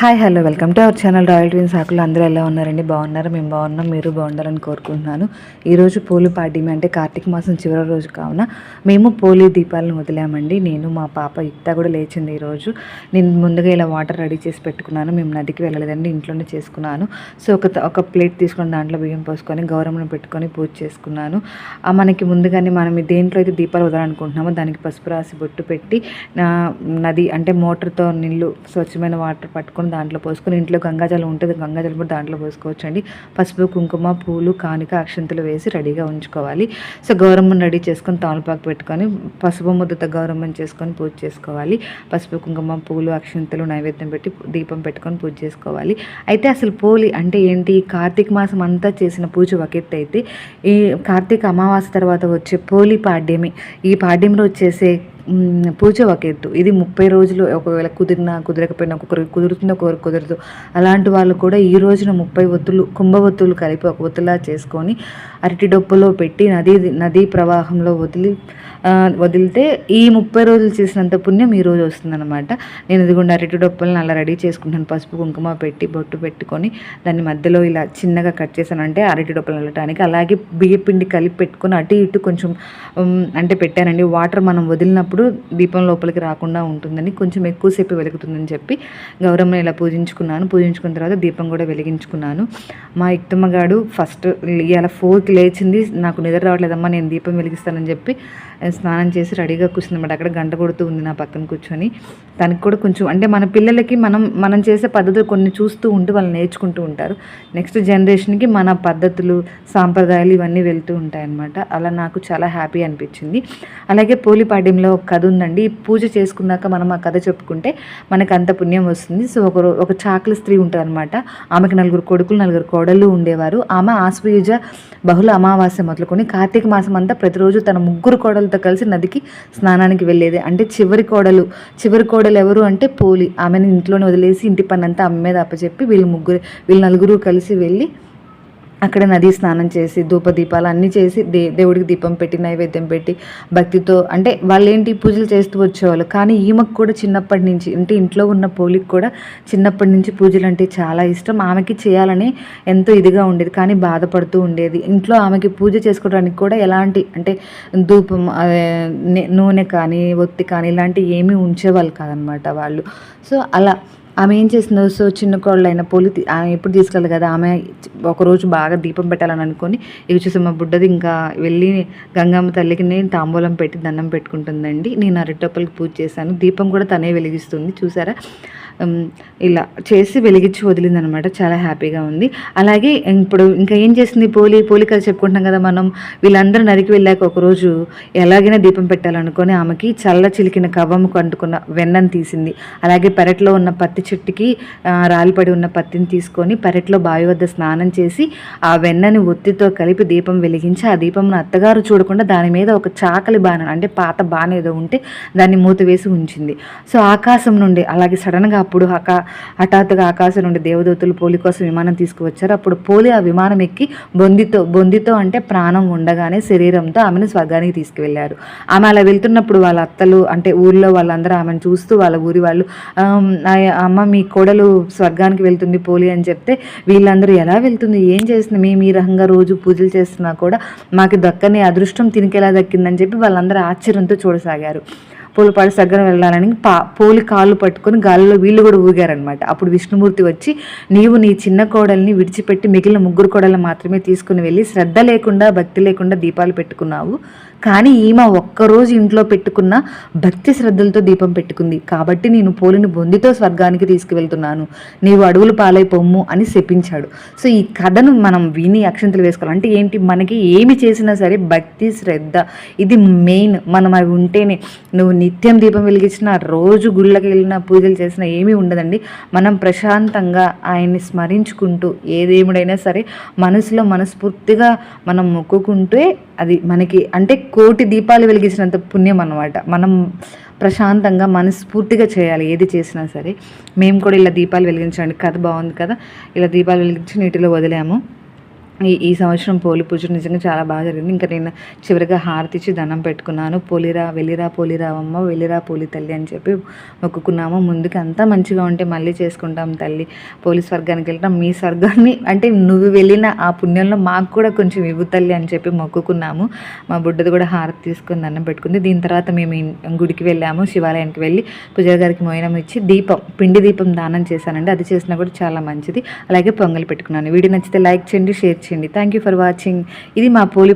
Hi hello welcome to our channel royal twins ఆకులు అందరూ ఎలా ఉన్నారండి? బాగున్నారు? మేము బాగున్నాం. మీరు బాగుండాలని కోరుకుంటున్నాను. ఈరోజు పోలి పాడ్యమి అంటే కార్తీక మాసం చివరి రోజు కావున మేము పోలి దీపాలను వదిలామండి. నేను మా పాప యుక్త కూడా లేచింది ఈరోజు నేను ముందుగా ఇలా వాటర్ రెడీ చేసి పెట్టుకున్నాను. మేము నదికి వెళ్ళలేదండి. ఇంట్లోనే చేసుకున్నాను. సో ఒక ఒక ప్లేట్ తీసుకొని దాంట్లో బియ్యం పోసుకొని గౌరమ్మను పెట్టుకొని పూజ చేసుకున్నాను. మనకి ముందుగానే మనం దేంట్లో అయితే దీపాలు వదలనుకుంటున్నామో దానికి పసుపు రాసి బొట్టు పెట్టి నా- నది అంటే మోటార్తో నీళ్ళు స్వచ్ఛమైన వాటర్ పట్టుకొని దాంట్లో పోసుకొని ఇంట్లో గంగాజలం ఉంటుంది గంగాజలం కూడా దాంట్లో పోసుకోవచ్చు అండి పసుపు కుంకుమ పూలు కానిక అక్షంతలు వేసి రెడీగా ఉంచుకోవాలి. సో గౌరమ్మను రెడీ చేసుకొని తామలపాకు పెట్టుకొని పసుపు ముద్దతో గౌరమ్మని చేసుకొని పూజ చేసుకోవాలి. పసుపు కుంకుమ పూలు అక్షంతలు నైవేద్యం పెట్టి దీపం పెట్టుకొని పూజ చేసుకోవాలి. అయితే అసలు పోలి అంటే ఏంటి? కార్తీక మాసం అంతా చేసిన పూజ ఒక ఎత్తు అయితే ఈ కార్తీక అమావాస్య తర్వాత వచ్చే పోలి పాడ్యమి ఈ పాడ్యంలో వచ్చేసే పూజ ఒక ఎత్తు ఇది ముప్పై రోజులు ఒకవేళ కుదిరినా కుదరకపోయినా ఒక్కొక్కరికి కుదురుతుందో ఒకరు కుదరదు. అలాంటి వాళ్ళు కూడా ఈ రోజున ముప్పై ఒత్తులు కుంభ ఒత్తులు కలిపి ఒక ఒత్తులా చేసుకొని అరటి డొప్పులో పెట్టి నదీ నదీ ప్రవాహంలో వదిలి వదిలితే ఈ ముప్పై రోజులు చేసినంత పుణ్యం ఈ రోజు వస్తుందన్నమాట. నేను ఇదిగోండి అరటి డొప్పలను అలా రెడీ చేసుకుంటాను. పసుపు కుంకుమ పెట్టి బొట్టు పెట్టుకొని దాన్ని మధ్యలో ఇలా చిన్నగా కట్ చేశాను. అంటే అరటి డొప్పలు వెళ్ళటానికి అలాగే బియ్యపిండి కలిపి పెట్టుకొని అటు ఇటు కొంచెం అంటే పెట్టానండి. వాటర్ మనం వదిలినప్పుడు దీపం లోపలికి రాకుండా ఉంటుందని కొంచెం ఎక్కువసేపు వెలుగుతుందని చెప్పి గౌరమ్మ ఇలా పూజించుకున్నాను. పూజించుకున్న తర్వాత దీపం కూడా వెలిగించుకున్నాను. మా ఇక్తమ్మగాడు ఫస్ట్ ఇలా ఫోర్కి లేచింది. నాకు నిద్ర రావట్లేదమ్మా నేను దీపం వెలిగిస్తానని చెప్పి స్నానం చేసి రెడీగా కూర్చుందన్నమాట అక్కడ గంట కొడుతూ ఉంది నా పక్కన కూర్చొని. తనకి కూడా కొంచెం అంటే మన పిల్లలకి మనం మనం చేసే పద్ధతులు కొన్ని చూస్తూ ఉంటూ వాళ్ళు నేర్చుకుంటూ ఉంటారు. నెక్స్ట్ జనరేషన్కి మన పద్ధతులు సాంప్రదాయాలు ఇవన్నీ వెళ్తూ ఉంటాయన్నమాట. అలా నాకు చాలా హ్యాపీ అనిపించింది. అలాగే పోలిపాడ్యంలో ఒక కథ ఉందండి. పూజ చేసుకున్నాక మనం ఆ కథ చెప్పుకుంటే మనకు అంత పుణ్యం వస్తుంది. సో ఒక ఒక చాకలి స్త్రీ ఉంటారనమాట ఆమెకు నలుగురు కొడుకులు నలుగురు కోడళ్ళు ఉండేవారు. ఆమె ఆశ్వయుజ బహుళ అమావాస్య మొదలుకొని కార్తీక మాసం అంతా ప్రతిరోజు తన ముగ్గురు కోడలతో కలిసి నదికి స్నానానికి వెళ్ళేది. అంటే చివరి కోడలు. చివరి కోడలు ఎవరు అంటే పోలి. ఆమెను ఇంట్లోనే వదిలేసి ఇంటి పని అంతా ఆమె మీద అప్పచెప్పి వీళ్ళు ముగ్గురు వీళ్ళు నలుగురు కలిసి వెళ్ళి అక్కడ నది స్నానం చేసి ధూప దీపాలు అన్నీ చేసి దే దేవుడికి దీపం పెట్టి నైవేద్యం పెట్టి భక్తితో అంటే వాళ్ళు ఏంటి పూజలు చేస్తూ వచ్చేవాళ్ళు. కానీ ఈమెకు కూడా చిన్నప్పటి నుంచి అంటే ఇంట్లో ఉన్న పోలికి కూడా చిన్నప్పటి నుంచి పూజలు అంటే చాలా ఇష్టం. ఆమెకి చేయాలని ఎంతో ఇదిగా ఉండేది. కానీ బాధపడుతూ ఉండేది. ఇంట్లో ఆమెకి పూజ చేసుకోవడానికి కూడా ఎలాంటి అంటే ధూపం నూనె కానీ ఒత్తి కానీ ఇలాంటివి ఏమీ ఉంచేవాళ్ళు కాదనమాట వాళ్ళు. సో అలా ఆమె ఏం చేసిందో సో చిన్న కోళ్ళైన పోలి ఆమె ఎప్పుడు తీసుకెళ్ళదు కదా? ఆమె ఒకరోజు బాగా దీపం పెట్టాలని అనుకొని ఇవి చూసి మా బుడ్డది ఇంకా వెళ్ళి గంగమ్మ తల్లికి నేను తాంబూలం పెట్టి దండం పెట్టుకుంటుందండి. నేను అరటిపల్లకి పూజ చేశాను. దీపం కూడా తనే వెలిగిస్తుంది. చూసారా? ఇలా చేసి వెలిగించి వదిలిందనమాట. చాలా హ్యాపీగా ఉంది. అలాగే ఇప్పుడు ఇంకా ఏం చేసింది? పోలి పోలి కథ చెప్పుకుంటున్నాం కదా మనం. వీళ్ళందరూ నరికి వెళ్ళాక ఒకరోజు ఎలాగైనా దీపం పెట్టాలనుకొని ఆమెకి చల్ల చిలికిన కవ్వముకు అంటుకున్న వెన్నను తీసింది. అలాగే పెరట్లో ఉన్న పత్తి చెట్టుకి రాలిపడి ఉన్న పత్తిని తీసుకొని పెరట్లో బావి వద్ద స్నానం చేసి ఆ వెన్నని ఒత్తితో కలిపి దీపం వెలిగించి ఆ దీపంను అత్తగారు చూడకుండా దాని మీద ఒక చాకలి బాణ అంటే పాత బాణ ఏదో ఉంటే దాన్ని మూత వేసి ఉంచింది. సో ఆకాశం నుండి అలాగే సడన్గా అప్పుడు హకా హఠాత్తుగా ఆకాశం నుండి దేవదూతలు పోలి కోసం విమానం తీసుకువచ్చారు. అప్పుడు పోలి ఆ విమానం ఎక్కి బొందితో బొందితో అంటే ప్రాణం ఉండగానే శరీరంతో ఆమెను స్వర్గానికి తీసుకువెళ్ళారు. ఆమె అలా వెళ్తున్నప్పుడు వాళ్ళ అత్తలు అంటే ఊర్లో వాళ్ళందరూ ఆమెను చూస్తూ వాళ్ళ ఊరి వాళ్ళు అమ్మ మీ కోడలు స్వర్గానికి వెళ్తుంది పోలి అని చెప్తే వీళ్ళందరూ ఎలా వెళ్తుంది? ఏం చేస్తుంది? మేము ఈ రకంగా రోజు పూజలు చేస్తున్నా కూడా మాకు దక్కని అదృష్టం తినికెలా దక్కిందని చెప్పి వాళ్ళందరూ ఆశ్చర్యంతో చూడసాగారు. పూలపాడు సగ్గర వెళ్ళాలని పా పోలి కాళ్ళు పట్టుకొని గాలిలో వీళ్ళు కూడా ఊగారనమాట అప్పుడు విష్ణుమూర్తి వచ్చి నీవు నీ చిన్న కోడల్ని విడిచిపెట్టి మిగిలిన ముగ్గురు కోడలు మాత్రమే తీసుకుని వెళ్ళి శ్రద్ధ లేకుండా భక్తి లేకుండా దీపాలు పెట్టుకున్నావు. కానీ ఈమె ఒక్కరోజు ఇంట్లో పెట్టుకున్న భక్తి శ్రద్ధలతో దీపం పెట్టుకుంది. కాబట్టి నేను పోలిని బొందితో స్వర్గానికి తీసుకువెళ్తున్నాను. నీవు అడవులు పాలై పొమ్ము అని శపించాడు. సో ఈ కథను మనం విని అక్షంతలు వేసుకోవాలి. అంటే ఏంటి? మనకి ఏమి చేసినా సరే భక్తి శ్రద్ధ ఇది మెయిన్. మనం అవి ఉంటేనే నువ్వు నిత్యం దీపం వెలిగించిన రోజు గుళ్ళకి వెళ్ళిన పూజలు చేసినా ఏమీ ఉండదండి. మనం ప్రశాంతంగా ఆయన్ని స్మరించుకుంటూ ఏ దేవుడైనా సరే మనసులో మనస్ఫూర్తిగా మనం మొక్కుకుంటే అది మనకి అంటే కోటి దీపాలు వెలిగించినంత పుణ్యం అన్నమాట. మనం ప్రశాంతంగా మనస్ఫూర్తిగా చేయాలి ఏది చేసినా సరే. మేము కూడా ఇలా దీపాలు వెలిగించండి. కథ బాగుంది కదా? ఇలా దీపాలు వెలిగించి నీటిలో వదిలాము. ఈ ఈ సంవత్సరం పోలి పూజ నిజంగా చాలా బాగా జరిగింది. ఇంకా నేను చివరిగా హారతి ఇచ్చి దండం పెట్టుకున్నాను. పోలిరా వెళ్ళిరా పోలిరావమ్మ వెళ్ళిరా పోలి తల్లి అని చెప్పి మొక్కుకున్నాము. ముందుకు అంతా మంచిగా ఉంటే మళ్ళీ చేసుకుంటాం తల్లి. పోలీస్ స్వర్గానికి వెళ్ళటం మీ స్వర్గాన్ని. అంటే నువ్వు వెళ్ళిన ఆ పుణ్యంలో మాకు కూడా కొంచెం ఇవ్వు తల్లి అని చెప్పి మొక్కుకున్నాము. మా బుడ్డది కూడా హారతి తీసుకుని దండం పెట్టుకుంది. దీని తర్వాత మేము గుడికి వెళ్ళాము శివాలయానికి వెళ్ళి పూజారి గారికి మోయనం ఇచ్చి దీపం పిండి దీపం దానం చేశానండి. అది చేసినా కూడా చాలా మంచిది. అలాగే పొంగల్ పెట్టుకున్నాను. వీడియో నచ్చితే లైక్ చేయండి షేర్ చేయండి. థ్యాంక్ యూ ఫర్ వాచింగ్ ఇది మా పోలి